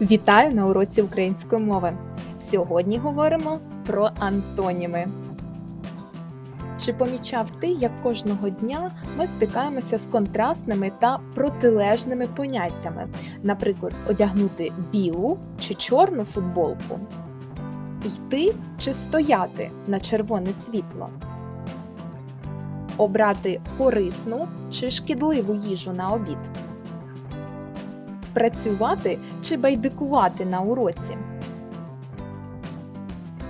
Вітаю на уроці української мови. Сьогодні говоримо про антоніми. Чи помічав ти, як кожного дня ми стикаємося з контрастними та протилежними поняттями, наприклад, одягнути білу чи чорну футболку, йти чи стояти на червоне світло, обрати корисну чи шкідливу їжу на обід працювати чи байдикувати на уроці,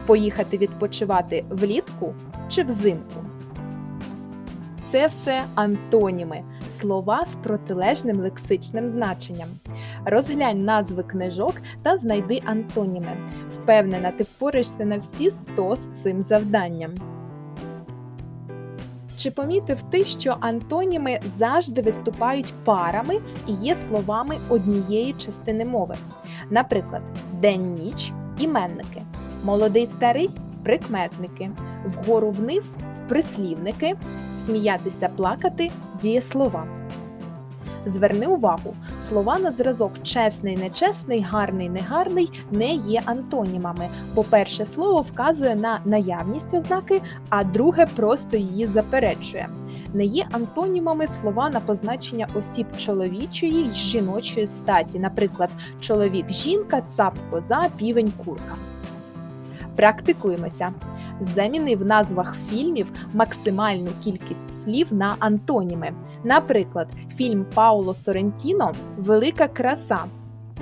поїхати відпочивати влітку чи взимку. Це все антоніми, слова з протилежним лексичним значенням. Розглянь назви книжок та знайди антоніми. Впевнена, ти впораєшся на всі 100 з цим завданням. Чи помітив ти, що антоніми завжди виступають парами і є словами однієї частини мови? Наприклад, день-ніч іменники, молодий старий прикметники, вгору вниз прислівники, сміятися плакати дієслова. Зверни увагу, слова на зразок чесний, нечесний, гарний, негарний не є антонімами, бо перше слово вказує на наявність ознаки, а друге просто її заперечує. Не є антонімами слова на позначення осіб чоловічої й жіночої статі, наприклад, чоловік жінка, цап коза, півень курка. Практикуємося. Заміни в назвах фільмів максимальну кількість слів на антоніми. Наприклад, фільм Пауло Сорентіно Велика краса.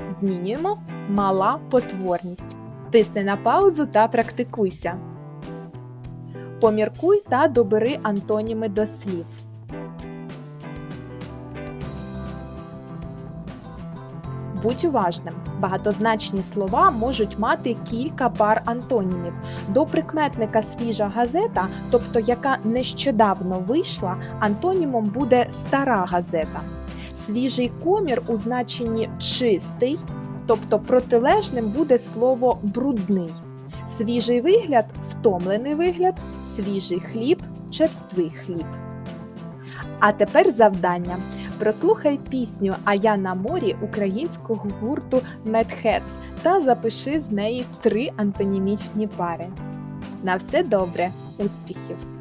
Змінюємо мала потворність. Тисни на паузу та практикуйся. Поміркуй та добери антоніми до слів. Будь уважним. Багатозначні слова можуть мати кілька пар антонімів. До прикметника свіжа газета, тобто яка нещодавно вийшла, антонімом буде стара газета. Свіжий комір у значенні чистий, тобто протилежним буде слово брудний. Свіжий вигляд втомлений вигляд, свіжий хліб черствий хліб. А тепер завдання. Прослухай пісню А я на морі українського гурту Медхец та запиши з неї три антонімічні пари. На все добре, успіхів!